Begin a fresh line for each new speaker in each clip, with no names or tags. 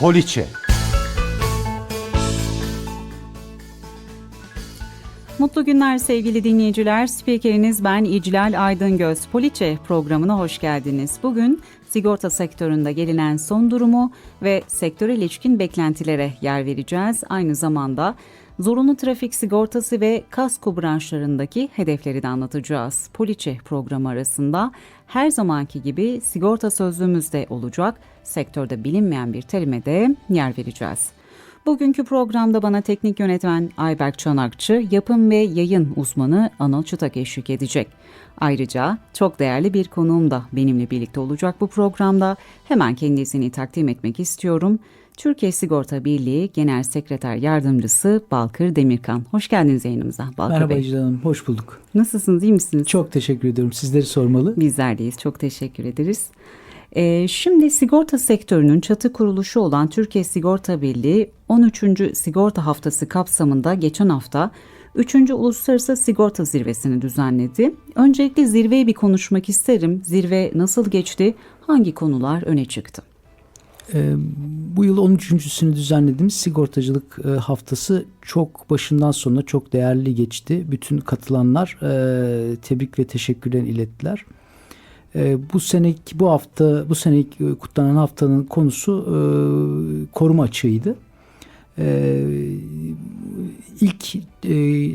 Poliçe.
Mutlu günler sevgili dinleyiciler. Spikeriniz ben İclal Aydıngöz. Poliçe programına hoş geldiniz. Bugün sigorta sektöründe gelinen son durumu ve sektöre ilişkin beklentilere yer vereceğiz. Aynı zamanda zorunlu trafik sigortası ve kasko branşlarındaki hedefleri de anlatacağız. Poliçe programı arasında her zamanki gibi sigorta sözlüğümüz de olacak. Sektörde bilinmeyen bir terime de yer vereceğiz. Bugünkü programda bana teknik yönetmen Ayberk Çanakçı, yapım ve yayın uzmanı Anıl Çıtak eşlik edecek. Ayrıca çok değerli bir konuğum da benimle birlikte olacak bu programda. Hemen kendisini takdim etmek istiyorum. Türkiye Sigorta Birliği Genel Sekreter Yardımcısı Balkır Demirkan. Hoş geldiniz yayınımıza Balkır
Merhaba
Bey.
Hanım, hoş bulduk.
Nasılsınız, iyi misiniz?
Çok teşekkür ediyorum. Sizleri sormalı.
Bizler deyiz. Çok teşekkür ederiz. Ee, şimdi sigorta sektörünün çatı kuruluşu olan Türkiye Sigorta Birliği 13. Sigorta Haftası kapsamında geçen hafta 3. Uluslararası Sigorta Zirvesini düzenledi. Öncelikle zirveyi bir konuşmak isterim. Zirve nasıl geçti? Hangi konular öne çıktı?
Ee, bu yıl 13.sünü düzenlediğimiz sigortacılık e, haftası çok başından sonuna çok değerli geçti. Bütün katılanlar e, tebrik ve teşekkürlerini ilettiler. E, bu seneki bu hafta bu seneki e, kutlanan haftanın konusu e, koruma açığıydı. E, ilk e,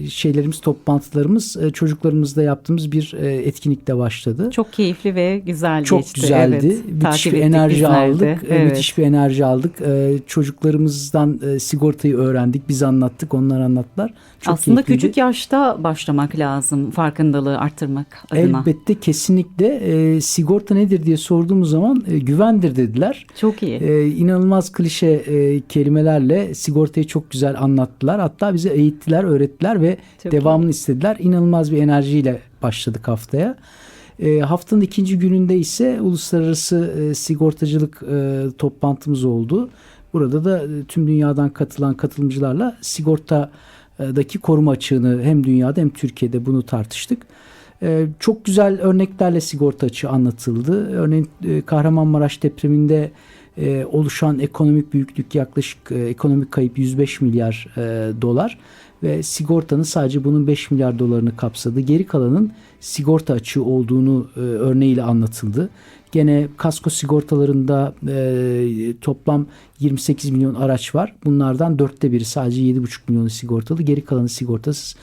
şeylerimiz toplantılarımız e, çocuklarımızla yaptığımız bir e, etkinlikle başladı.
Çok keyifli ve güzel
Çok
geçti.
güzeldi.
Evet,
müthiş bir enerji
bizler de.
aldık. Ee,
Evet.
Müthiş bir enerji aldık. Ee, çocuklarımızdan sigortayı öğrendik. Biz anlattık, onlar anlattılar. Çok
Aslında
keyifliydi.
küçük yaşta başlamak lazım farkındalığı arttırmak adına.
Elbette kesinlikle sigorta nedir diye sorduğumuz zaman güvendir dediler.
Çok iyi.
İnanılmaz klişe kelimelerle sigortayı çok güzel anlattılar. Hatta bize eğittiler, öğrettiler ve
Çok
devamını istediler. İnanılmaz bir enerjiyle başladık haftaya. E, haftanın ikinci gününde ise uluslararası e, sigortacılık e, toplantımız oldu. Burada da e, tüm dünyadan katılan katılımcılarla sigortadaki koruma açığını hem dünyada hem Türkiye'de bunu tartıştık. E, çok güzel örneklerle sigorta açığı anlatıldı. Örneğin e, Kahramanmaraş depreminde e, oluşan ekonomik büyüklük yaklaşık e, ekonomik kayıp 105 milyar e, dolar ve sigortanın sadece bunun 5 milyar dolarını kapsadı. Geri kalanın sigorta açığı olduğunu e, örneğiyle anlatıldı. Gene kasko sigortalarında e, toplam 28 milyon araç var. Bunlardan dörtte biri sadece 7,5 milyonu sigortalı. Geri kalanı sigortasız.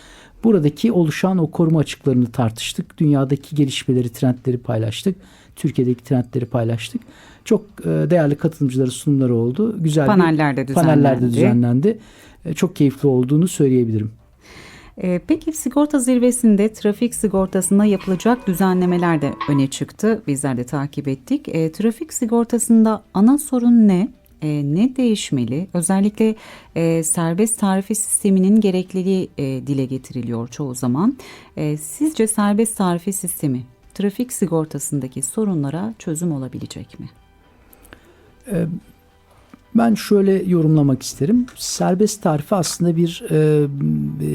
Buradaki oluşan o koruma açıklarını tartıştık. Dünyadaki gelişmeleri, trendleri paylaştık. Türkiye'deki trendleri paylaştık. Çok e, değerli katılımcıları sunumları oldu. Güzel
Paneller de
bir
düzenlendi.
düzenlendi. E, Çok keyifli olduğunu söyleyebilirim.
Ee, Peki sigorta zirvesinde trafik sigortasında yapılacak düzenlemeler de öne çıktı. Bizler de takip ettik. Trafik sigortasında ana sorun ne? Ne değişmeli? Özellikle e, serbest tarife sisteminin gerekliliği e, dile getiriliyor çoğu zaman. Sizce serbest tarife sistemi trafik sigortasındaki sorunlara çözüm olabilecek mi?
Ben şöyle yorumlamak isterim. Serbest tarife aslında bir e, e,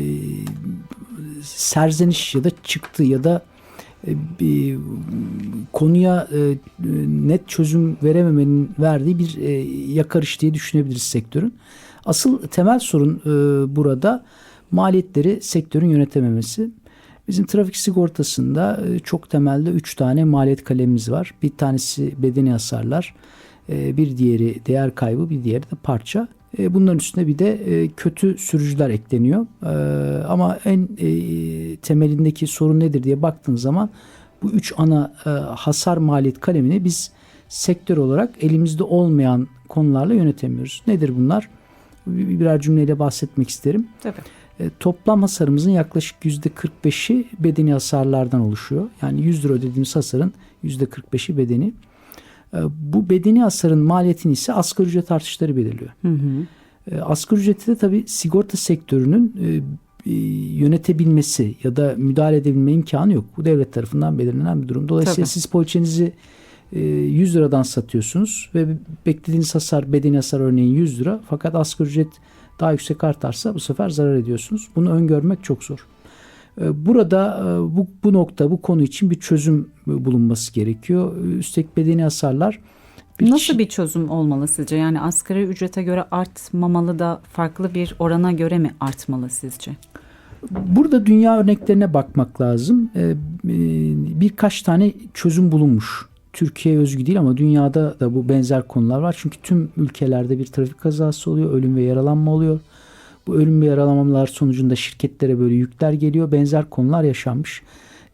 serzeniş ya da çıktı ya da e, bir konuya e, net çözüm verememenin verdiği bir e, yakarış diye düşünebiliriz sektörün. Asıl temel sorun e, burada maliyetleri sektörün yönetememesi. Bizim trafik sigortasında e, çok temelde 3 tane maliyet kalemimiz var. Bir tanesi bedeni hasarlar, e, bir diğeri değer kaybı, bir diğeri de parça. E, Bunların üstüne bir de kötü sürücüler ekleniyor. Ama en temelindeki sorun nedir diye baktığın zaman bu üç ana hasar maliyet kalemini biz sektör olarak elimizde olmayan konularla yönetemiyoruz. Nedir bunlar? Bir- Birer cümleyle bahsetmek isterim.
Tabii.
E, toplam hasarımızın yaklaşık %45'i bedeni hasarlardan oluşuyor. Yani 100 lira ödediğimiz hasarın %45'i bedeni. E, bu bedeni hasarın maliyetini ise asgari ücret artışları belirliyor.
Hı hı.
E, asgari ücreti de tabii sigorta sektörünün e, yönetebilmesi ya da müdahale edebilme imkanı yok. Bu devlet tarafından belirlenen bir durum. Dolayısıyla
Tabii.
siz poliçenizi e, 100 liradan satıyorsunuz ve beklediğiniz hasar bedeni hasar örneğin 100 lira fakat asgari ücret daha yüksek artarsa bu sefer zarar ediyorsunuz. Bunu öngörmek çok zor. E, Burada e, bu, bu nokta bu konu için bir çözüm bulunması gerekiyor. Üstelik bedeni hasarlar Bir
Nasıl bir çözüm olmalı sizce? Yani asgari ücrete göre artmamalı da farklı bir orana göre mi artmalı sizce?
Burada dünya örneklerine bakmak lazım. Ee, e, birkaç tane çözüm bulunmuş. Türkiye özgü değil ama dünyada da bu benzer konular var. Çünkü tüm ülkelerde bir trafik kazası oluyor, ölüm ve yaralanma oluyor. Bu ölüm ve yaralanmalar sonucunda şirketlere böyle yükler geliyor. Benzer konular yaşanmış.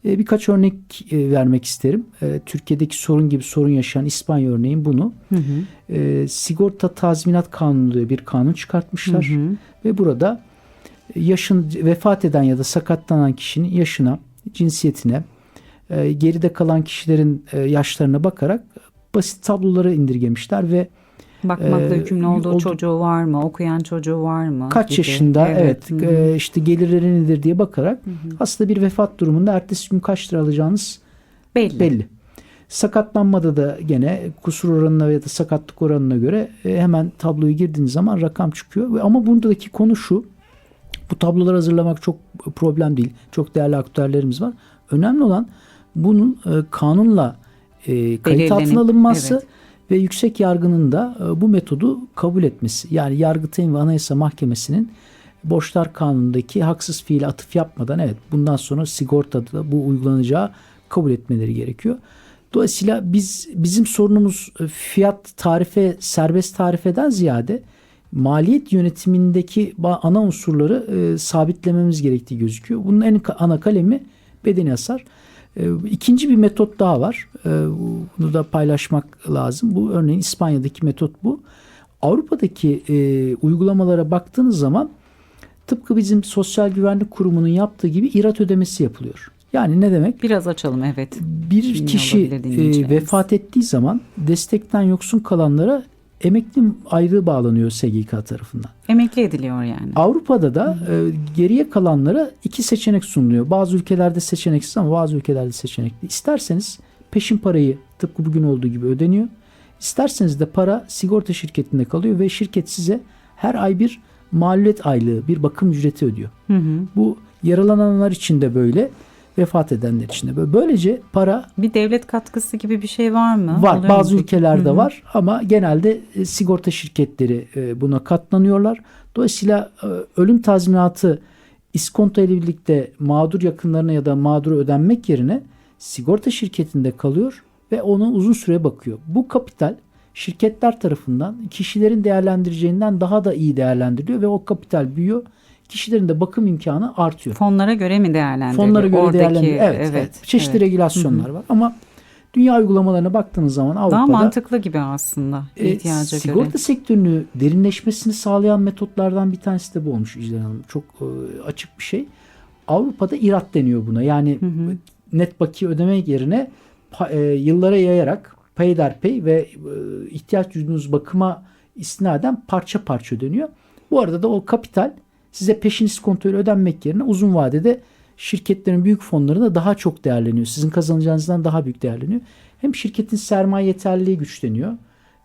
Ee, birkaç örnek e, vermek isterim. Ee, Türkiye'deki sorun gibi sorun yaşayan İspanya örneğin bunu.
Hı hı.
Sigorta tazminat kanunu diye bir kanun çıkartmışlar.
Hı hı.
Ve burada yaşın vefat eden ya da sakatlanan kişinin yaşına, cinsiyetine, e, geride kalan kişilerin e, yaşlarına bakarak basit tablolara indirgemişler ve
Bakmakla
Ee,
yükümlü olduğu
oldu-
çocuğu var mı? Okuyan çocuğu var mı?
kaç
gibi.
yaşında evet,
Hı hı.
e, işte gelirleri nedir diye bakarak aslında bir vefat durumunda ertesi gün kaç lira alacağınız
belli.
belli. Sakatlanmada da gene kusur oranına ya da sakatlık oranına göre e, hemen tabloyu girdiğiniz zaman rakam çıkıyor. Ama bundaki konu şu. Bu tabloları hazırlamak çok problem değil. Çok değerli aktörlerimiz var. Önemli olan bunun e, kanunla e, kayıt altına alınması
evet.
ve yüksek yargının da e, bu metodu kabul etmesi. Yani Yargıtay'ın ve Anayasa Mahkemesi'nin borçlar kanunundaki haksız fiile atıf yapmadan evet bundan sonra sigortada da bu uygulanacağı kabul etmeleri gerekiyor. Dolayısıyla biz bizim sorunumuz e, fiyat tarife serbest tarifeden ziyade maliyet yönetimindeki ana unsurları e, sabitlememiz gerektiği gözüküyor. Bunun en ana kalemi bedeni hasar. E, ikinci bir metot daha var. E, bunu da paylaşmak lazım. Bu örneğin İspanya'daki metot bu. Avrupa'daki e, uygulamalara baktığınız zaman tıpkı bizim Sosyal Güvenlik Kurumu'nun yaptığı gibi irat ödemesi yapılıyor. Yani ne demek?
Biraz açalım evet.
Bir
Bilmiyor
kişi e, vefat ettiği zaman destekten yoksun kalanlara emekli ayrığı bağlanıyor SGK tarafından.
Emekli ediliyor yani.
Avrupa'da da e, geriye kalanlara iki seçenek sunuluyor. Bazı ülkelerde seçeneksiz ama bazı ülkelerde seçenekli. İsterseniz peşin parayı tıpkı bugün olduğu gibi ödeniyor. İsterseniz de para sigorta şirketinde kalıyor ve şirket size her ay bir maliyet aylığı, bir bakım ücreti ödüyor.
Hı hı.
Bu yaralananlar için de böyle, vefat edenler için de böyle. Böylece para
Bir devlet katkısı gibi bir şey var mı?
Var.
Oluyor mu
Bazı
peki?
ülkelerde
Hı hı.
var ama genelde e, sigorta şirketleri e, buna katlanıyorlar. Dolayısıyla e, ölüm tazminatı iskonto ile birlikte mağdur yakınlarına ya da mağdura ödenmek yerine sigorta şirketinde kalıyor ve onu uzun süre bakıyor. Bu kapital şirketler tarafından kişilerin değerlendireceğinden daha da iyi değerlendiriliyor ve o kapital büyüyor. Kişilerin de bakım imkanı artıyor.
Fonlara göre mi değerlendiriliyor?
Fonlara göre
Oradaki-
değerlendiriyor. Evet, evet. Çeşitli
evet.
regülasyonlar var ama dünya uygulamalarına baktığınız zaman Avrupa'da
Daha mantıklı gibi aslında
e,
ihtiyaca
sigorta
göre.
sektörünü derinleşmesini sağlayan metotlardan bir tanesi de bu olmuş İclal Hanım. Çok e, açık bir şey. Avrupa'da irat deniyor buna. Yani net bakiye ödemek yerine pa- e, yıllara yayarak peyderpey ve e, ihtiyaç duyduğunuz bakıma istinaden parça parça ödeniyor. Bu arada da o kapital size peşin iskontoyla ödenmek yerine uzun vadede şirketlerin büyük fonlarında daha çok değerleniyor. Sizin kazanacağınızdan daha büyük değerleniyor. Hem şirketin sermaye yeterliliği güçleniyor.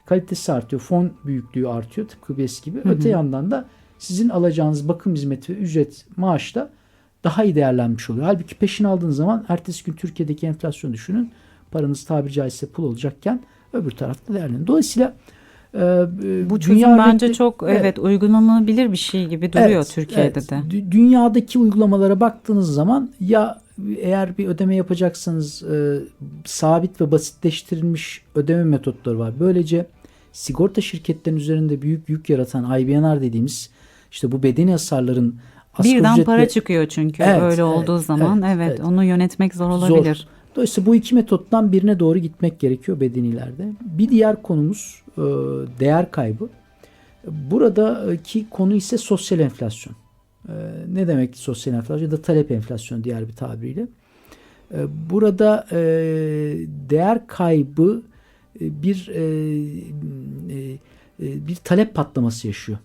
Kalitesi artıyor. Fon büyüklüğü artıyor. Tıpkı BES gibi. Öte yandan da sizin alacağınız bakım hizmeti ve ücret maaş da daha iyi değerlenmiş oluyor. Halbuki peşin aldığınız zaman ertesi gün Türkiye'deki enflasyon düşünün. Paranız tabiri caizse pul olacakken öbür tarafta değerleniyor. Dolayısıyla
Bu çözüm
dünya
bence
örnekleri-
çok evet, uygulanabilir bir şey gibi duruyor Türkiye'de
evet.
de.
Dü- Dünyadaki uygulamalara baktığınız zaman ya eğer bir ödeme yapacaksanız e, sabit ve basitleştirilmiş ödeme metotları var. Böylece sigorta şirketlerinin üzerinde büyük yük yaratan IBNR dediğimiz işte bu bedeni hasarların
Birden
ücretle-
para çıkıyor çünkü
Evet,
öyle
evet,
olduğu zaman.
evet,
Evet,
evet.
onu yönetmek zor olabilir.
Dolayısıyla bu iki metottan birine doğru gitmek gerekiyor bedenilerde. Bir diğer konumuz değer kaybı. Buradaki konu ise sosyal enflasyon. E, Ne demek sosyal enflasyon ya da talep enflasyonu diğer bir tabiriyle. E, Burada e, değer kaybı e, bir e, e, e, bir talep patlaması yaşıyor.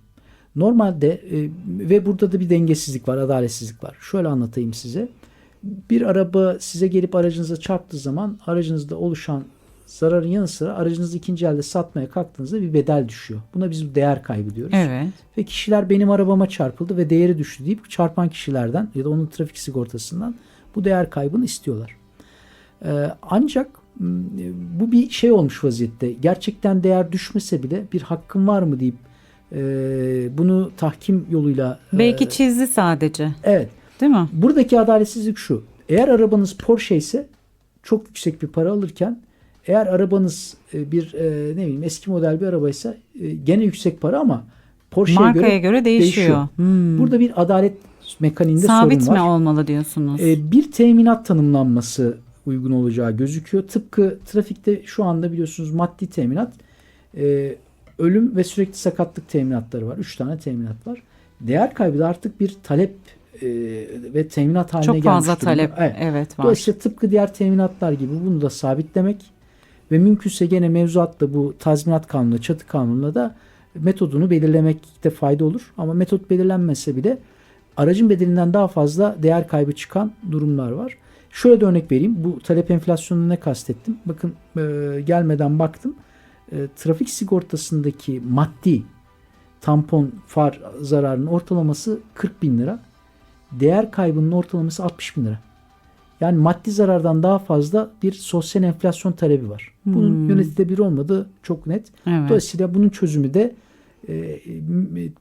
Normalde e, ve burada da bir dengesizlik var, adaletsizlik var. Şöyle anlatayım size. Bir araba size gelip aracınıza çarptığı zaman aracınızda oluşan zararın yanı sıra aracınızı ikinci elde satmaya kalktığınızda bir bedel düşüyor. Buna biz değer kaybı diyoruz.
Evet.
Ve kişiler benim arabama çarpıldı ve değeri düştü deyip çarpan kişilerden ya da onun trafik sigortasından bu değer kaybını istiyorlar. Ee, ancak bu bir şey olmuş vaziyette. Gerçekten değer düşmese bile bir hakkım var mı deyip e, bunu tahkim yoluyla e,
Belki çizdi sadece.
evet
Değil mi?
Buradaki adaletsizlik şu. Eğer arabanız Porsche ise çok yüksek bir para alırken eğer arabanız e, bir e, ne bileyim eski model bir arabaysa e, gene yüksek para ama Porsche'ye
Markaya
göre,
göre değişiyor. Hmm.
Burada bir adalet mekaniğinde
Sabit
sorun
mi
var.
olmalı diyorsunuz?
Bir teminat tanımlanması uygun olacağı gözüküyor. Tıpkı trafikte şu anda biliyorsunuz maddi teminat, ölüm ve sürekli sakatlık teminatları var. Üç tane teminat var. Değer kaybı da artık bir talep e, ve teminat haline
Çok
gelmiş
fazla
durumda.
talep
Evet.
evet, var.
Dolayısıyla tıpkı diğer teminatlar gibi bunu da sabitlemek ve mümkünse gene mevzuatta bu tazminat kanunu, çatı kanununda da metodunu belirlemekte fayda olur. Ama metot belirlenmese bile aracın bedelinden daha fazla değer kaybı çıkan durumlar var. Şöyle de örnek vereyim. Bu talep enflasyonunu ne kastettim? Bakın e, gelmeden baktım. E, trafik sigortasındaki maddi tampon far zararının ortalaması 40 bin lira. Değer kaybının ortalaması 60 bin lira. Yani maddi zarardan daha fazla bir sosyal enflasyon talebi var. Bunun
Hmm.
yönetilebilir olmadığı çok net.
Evet.
Dolayısıyla bunun çözümü de e,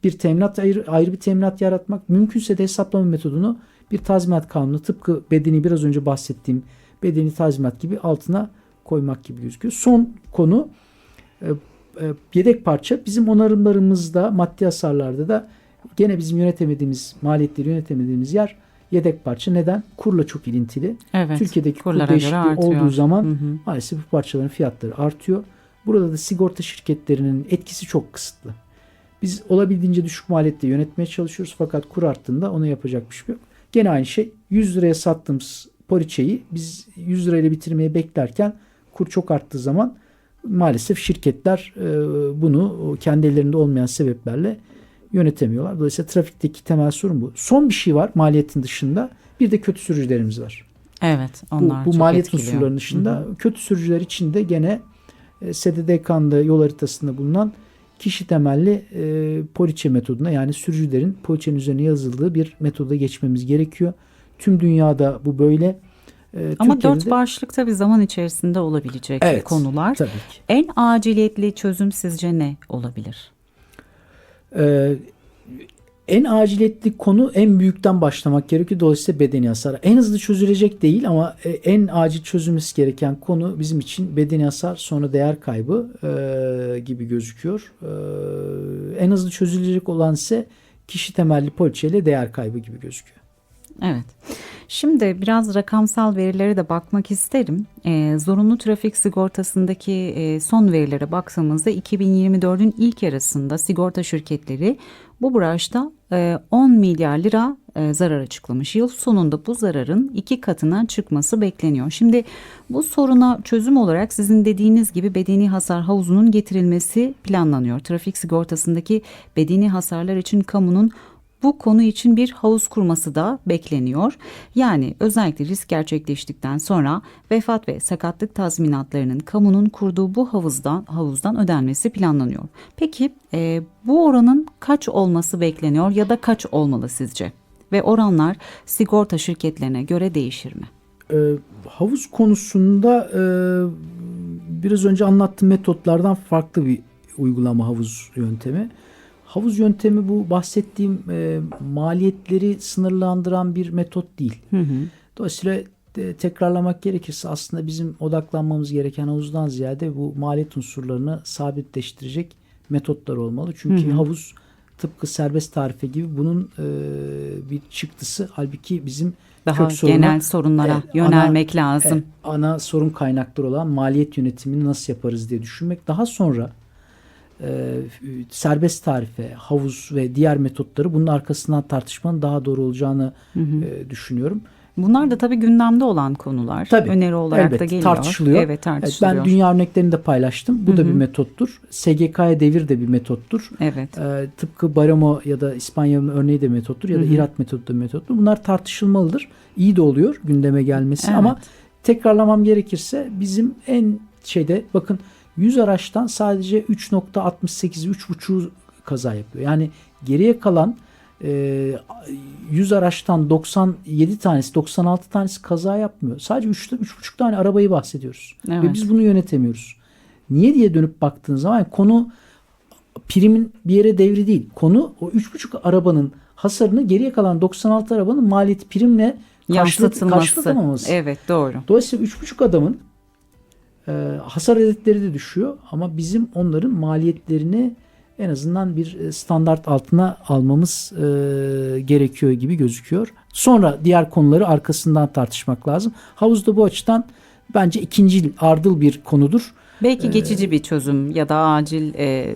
bir teminat ayrı, ayrı bir teminat yaratmak mümkünse de hesaplama metodunu bir tazminat kanunu tıpkı bedeni biraz önce bahsettiğim bedeni tazminat gibi altına koymak gibi gözüküyor. Son konu e, e, yedek parça bizim onarımlarımızda maddi hasarlarda da gene bizim yönetemediğimiz maliyetleri yönetemediğimiz yer yedek parça. Neden? Kurla çok ilintili.
evet.
Türkiye'deki kur değişikliği olduğu zaman
Hı hı.
maalesef bu parçaların fiyatları artıyor. Burada da sigorta şirketlerinin etkisi çok kısıtlı. Biz olabildiğince düşük maliyette yönetmeye çalışıyoruz fakat kur arttığında ona yapacak bir şey yok. Gene aynı şey 100 liraya sattığımız poliçeyi biz 100 lirayla bitirmeye beklerken kur çok arttığı zaman maalesef şirketler bunu kendi ellerinde olmayan sebeplerle yönetemiyorlar. Dolayısıyla trafikteki temel sorun bu. Son bir şey var maliyetin dışında. Bir de kötü sürücülerimiz var
Evet.
bu,
Onlar
bu
çok
maliyet
etkiliyor.
unsurlarının dışında
Hı hı.
kötü sürücüler için de gene e, SDDK'nda yol haritasında bulunan kişi temelli e, poliçe metoduna yani sürücülerin poliçenin üzerine yazıldığı bir metoda geçmemiz gerekiyor. Tüm dünyada bu böyle. E,
Ama
Türkiye'de
dört başlık tabii zaman içerisinde olabilecek
Evet.
konular.
tabii ki.
En aciliyetli çözüm sizce ne olabilir?
Ee, en aciliyetli konu en büyükten başlamak gerekiyor. Dolayısıyla bedeni hasar. En hızlı çözülecek değil ama e, en acil çözülmesi gereken konu bizim için bedeni hasar sonra değer kaybı e, gibi gözüküyor. E, en hızlı çözülecek olan ise kişi temelli poliçeyle değer kaybı gibi gözüküyor.
Evet. Şimdi biraz rakamsal verilere de bakmak isterim. Ee, zorunlu trafik sigortasındaki e, son verilere baktığımızda 2024'ün ilk yarısında sigorta şirketleri bu branşta e, 10 milyar lira e, zarar açıklamış. Yıl sonunda bu zararın iki katına çıkması bekleniyor. Şimdi bu soruna çözüm olarak sizin dediğiniz gibi bedeni hasar havuzunun getirilmesi planlanıyor. Trafik sigortasındaki bedeni hasarlar için kamunun bu konu için bir havuz kurması da bekleniyor. Yani özellikle risk gerçekleştikten sonra vefat ve sakatlık tazminatlarının kamunun kurduğu bu havuzdan havuzdan ödenmesi planlanıyor. Peki e, bu oranın kaç olması bekleniyor ya da kaç olmalı sizce? Ve oranlar sigorta şirketlerine göre değişir mi?
Ee, havuz konusunda e, biraz önce anlattığım metotlardan farklı bir uygulama havuz yöntemi. Havuz yöntemi bu bahsettiğim e, maliyetleri sınırlandıran bir metot değil.
Hı hı.
Dolayısıyla e, tekrarlamak gerekirse aslında bizim odaklanmamız gereken havuzdan ziyade bu maliyet unsurlarını sabitleştirecek metotlar olmalı. Çünkü
Hı hı.
havuz tıpkı serbest tarife gibi bunun e, bir çıktısı. Halbuki bizim
Daha
kök soruna-
genel sorunlara
Evet,
yönelmek
ana-
lazım.
Evet, ana sorun kaynakları olan maliyet yönetimini nasıl yaparız diye düşünmek. Daha sonra e, serbest tarife, havuz ve diğer metotları bunun arkasından tartışmanın daha doğru olacağını e, düşünüyorum.
Bunlar da tabii gündemde olan konular.
Tabii,
Öneri olarak da
elbette
geliyor.
tartışılıyor.
Evet tartışılıyor.
ben dünya örneklerini de paylaştım. Bu
Hı
da
hı.
bir metottur. SGK'ya devir de bir metottur.
Evet.
E, tıpkı Baremo ya da İspanya'nın örneği de metottur ya da
Hı hı.
İrat metodu da metottur. Bunlar tartışılmalıdır. İyi de oluyor gündeme gelmesi
Evet.
ama tekrarlamam gerekirse bizim en şeyde bakın 100 araçtan sadece 3.68'i 3.5'u kaza yapıyor. Yani geriye kalan e, 100 araçtan 97 tanesi 96 tanesi kaza yapmıyor. Sadece 3 3,5 tane arabayı bahsediyoruz.
Evet.
Ve biz bunu yönetemiyoruz. Niye diye dönüp baktığınız zaman konu primin bir yere devri değil. Konu o 3,5 arabanın hasarını geriye kalan 96 arabanın maliyeti primle karşılatamaması.
Evet doğru.
Dolayısıyla 3,5 adamın e, hasar edetleri de düşüyor ama bizim onların maliyetlerini en azından bir e, standart altına almamız e, gerekiyor gibi gözüküyor. Sonra diğer konuları arkasından tartışmak lazım. Havuzda bu açıdan bence ikinci ardıl bir konudur.
Belki geçici bir çözüm ya da acil e,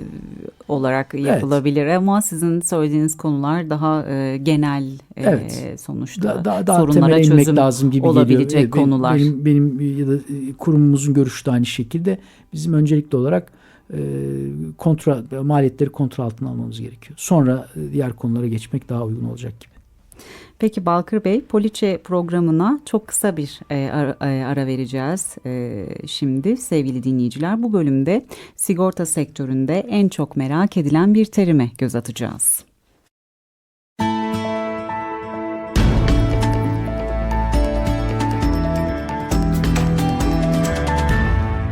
olarak yapılabilir ama sizin söylediğiniz konular daha e, genel e,
Evet.
sonuçta
Da, daha, daha
sorunlara çözüm
lazım gibi
olabilecek
geliyor. Evet, benim-
konular.
Benim, benim ya da e, kurumumuzun görüşü de aynı şekilde. Bizim öncelikli olarak e, kontrol maliyetleri kontrol altına almamız gerekiyor. Sonra e, diğer konulara geçmek daha uygun olacak gibi.
Peki Balkır Bey, Poliçe programına çok kısa bir e, ara, e, ara vereceğiz e, şimdi sevgili dinleyiciler. Bu bölümde sigorta sektöründe en çok merak edilen bir terime göz atacağız.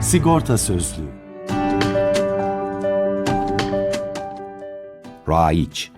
Sigorta Sözlüğü
Raiç.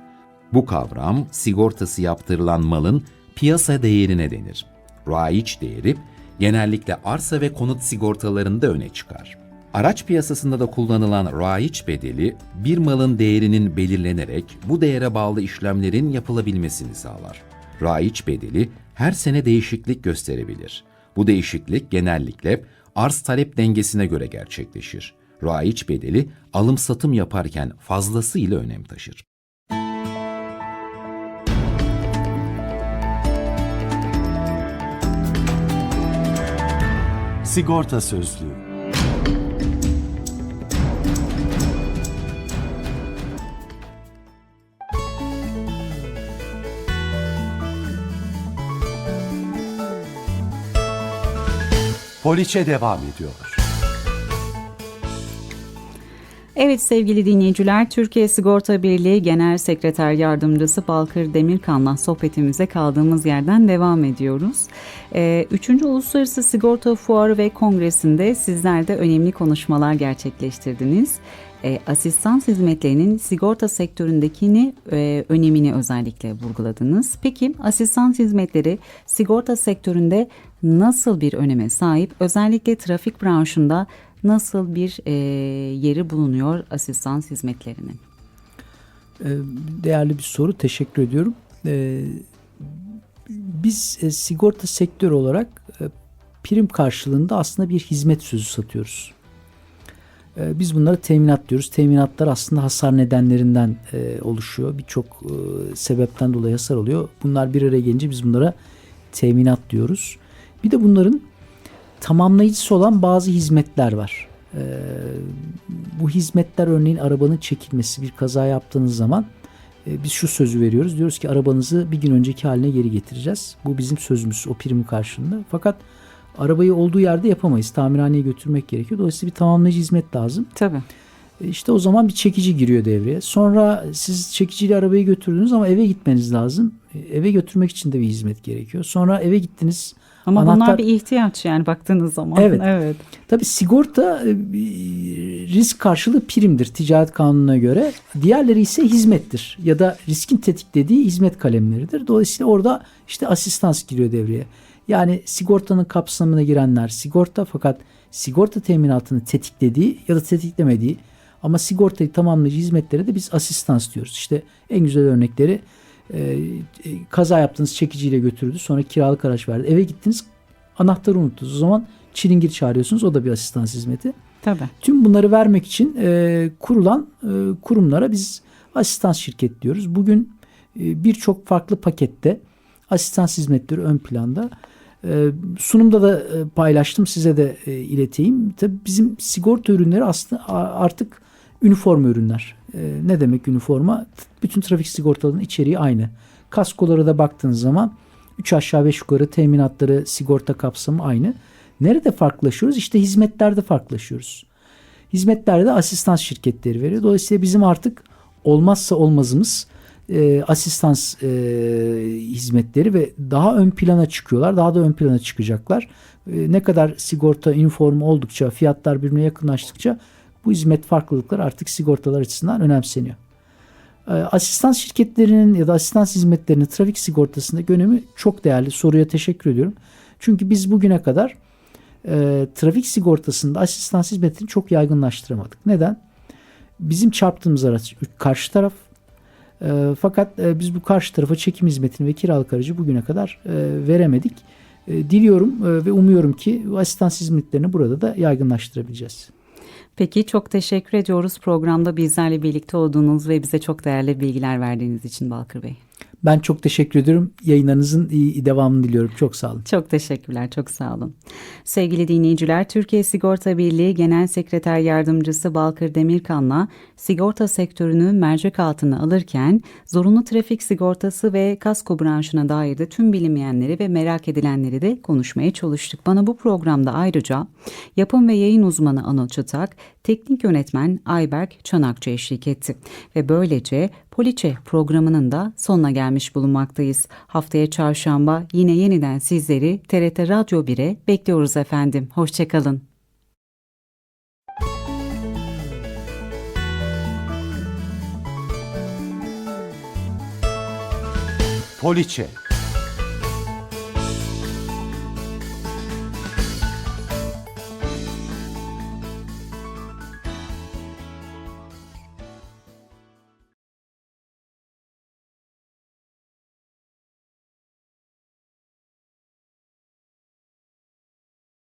Bu kavram sigortası yaptırılan malın piyasa değerine denir. Raiç değeri genellikle arsa ve konut sigortalarında öne çıkar. Araç piyasasında da kullanılan raiç bedeli bir malın değerinin belirlenerek bu değere bağlı işlemlerin yapılabilmesini sağlar. Raiç bedeli her sene değişiklik gösterebilir. Bu değişiklik genellikle arz talep dengesine göre gerçekleşir. Raiç bedeli alım satım yaparken fazlasıyla önem taşır.
Sigorta Sözlüğü Poliçe devam ediyor.
Evet sevgili dinleyiciler, Türkiye Sigorta Birliği Genel Sekreter Yardımcısı Balkır Demirkan'la sohbetimize kaldığımız yerden devam ediyoruz. Ee, Üçüncü Uluslararası Sigorta Fuarı ve Kongresi'nde sizler de önemli konuşmalar gerçekleştirdiniz. Ee, asistans hizmetlerinin sigorta sektöründekini e, önemini özellikle vurguladınız. Peki asistans hizmetleri sigorta sektöründe nasıl bir öneme sahip? Özellikle trafik branşında nasıl bir e, yeri bulunuyor asistans hizmetlerinin?
E, değerli bir soru. Teşekkür ediyorum. E, biz e, sigorta sektörü olarak prim karşılığında aslında bir hizmet sözü satıyoruz. Biz bunlara teminat diyoruz. Teminatlar aslında hasar nedenlerinden oluşuyor. Birçok sebepten dolayı hasar oluyor. Bunlar bir araya gelince biz bunlara teminat diyoruz. Bir de bunların tamamlayıcısı olan bazı hizmetler var. Ee, bu hizmetler örneğin arabanın çekilmesi bir kaza yaptığınız zaman e, biz şu sözü veriyoruz. Diyoruz ki arabanızı bir gün önceki haline geri getireceğiz. Bu bizim sözümüz o prim karşılığında. Fakat arabayı olduğu yerde yapamayız. Tamirhaneye götürmek gerekiyor. Dolayısıyla bir tamamlayıcı hizmet lazım.
Tabii.
E, İşte o zaman bir çekici giriyor devreye. Sonra siz çekiciyle arabayı götürdünüz ama eve gitmeniz lazım. E, Eve götürmek için de bir hizmet gerekiyor. Sonra eve gittiniz.
Ama bunlar
Anahtar-
bir ihtiyaç yani baktığınız zaman.
Evet.
evet.
Tabii sigorta e, risk karşılığı primdir ticaret kanununa göre. Diğerleri ise hizmettir ya da riskin tetiklediği hizmet kalemleridir. Dolayısıyla orada işte asistans giriyor devreye. Yani sigortanın kapsamına girenler sigorta fakat sigorta teminatını tetiklediği ya da tetiklemediği ama sigortayı tamamlayıcı hizmetlere de biz asistans diyoruz. İşte en güzel örnekleri e, e, kaza yaptınız çekiciyle götürdü sonra kiralık araç verdi. Eve gittiniz anahtarı unuttunuz. O zaman çilingir çağırıyorsunuz. O da bir asistans hizmeti.
Tabii.
Tüm bunları vermek için e, kurulan e, kurumlara biz asistans şirket diyoruz. Bugün e, birçok farklı pakette asistans hizmetleri ön planda. E, sunumda da e, paylaştım size de e, ileteyim. Tabii bizim sigorta ürünleri aslında artık üniforma ürünler. E, ne demek üniforma? Bütün trafik sigortalarının içeriği aynı. Kaskolara da baktığınız zaman 3 aşağı 5 yukarı teminatları sigorta kapsamı aynı. Nerede farklılaşıyoruz? İşte hizmetlerde farklılaşıyoruz. Hizmetlerde asistans şirketleri veriyor. Dolayısıyla bizim artık olmazsa olmazımız e, asistans e, hizmetleri ve daha ön plana çıkıyorlar. Daha da ön plana çıkacaklar. E, ne kadar sigorta üniformu oldukça, fiyatlar birbirine yakınlaştıkça bu hizmet farklılıkları artık sigortalar açısından önemseniyor. E, asistans şirketlerinin ya da asistans hizmetlerinin trafik sigortasında önemi çok değerli. Soruya teşekkür ediyorum. Çünkü biz bugüne kadar e, trafik sigortasında asistans hizmetini çok yaygınlaştıramadık. Neden? Bizim çarptığımız araç karşı taraf. E, fakat e, biz bu karşı tarafa çekim hizmetini ve kiralık aracı bugüne kadar e, veremedik. E, diliyorum e, ve umuyorum ki bu asistans hizmetlerini burada da yaygınlaştırabileceğiz.
Peki çok teşekkür ediyoruz programda bizlerle birlikte olduğunuz ve bize çok değerli bilgiler verdiğiniz için Balkır Bey.
Ben çok teşekkür ediyorum. Yayınlarınızın iyi devamını diliyorum. Çok sağ olun.
Çok teşekkürler, çok sağ olun. Sevgili dinleyiciler, Türkiye Sigorta Birliği Genel Sekreter Yardımcısı Balkır Demirkan'la sigorta sektörünü mercek altına alırken zorunlu trafik sigortası ve kasko branşına dair de tüm bilinmeyenleri ve merak edilenleri de konuşmaya çalıştık. Bana bu programda ayrıca yapım ve yayın uzmanı Anıl Çıtak, teknik yönetmen Ayberk Çanakçı eşlik etti. Ve böylece Poliçe programının da sonuna gelmiş bulunmaktayız. Haftaya çarşamba yine yeniden sizleri TRT Radyo 1'e bekliyoruz efendim. Hoşçakalın.
Poliçe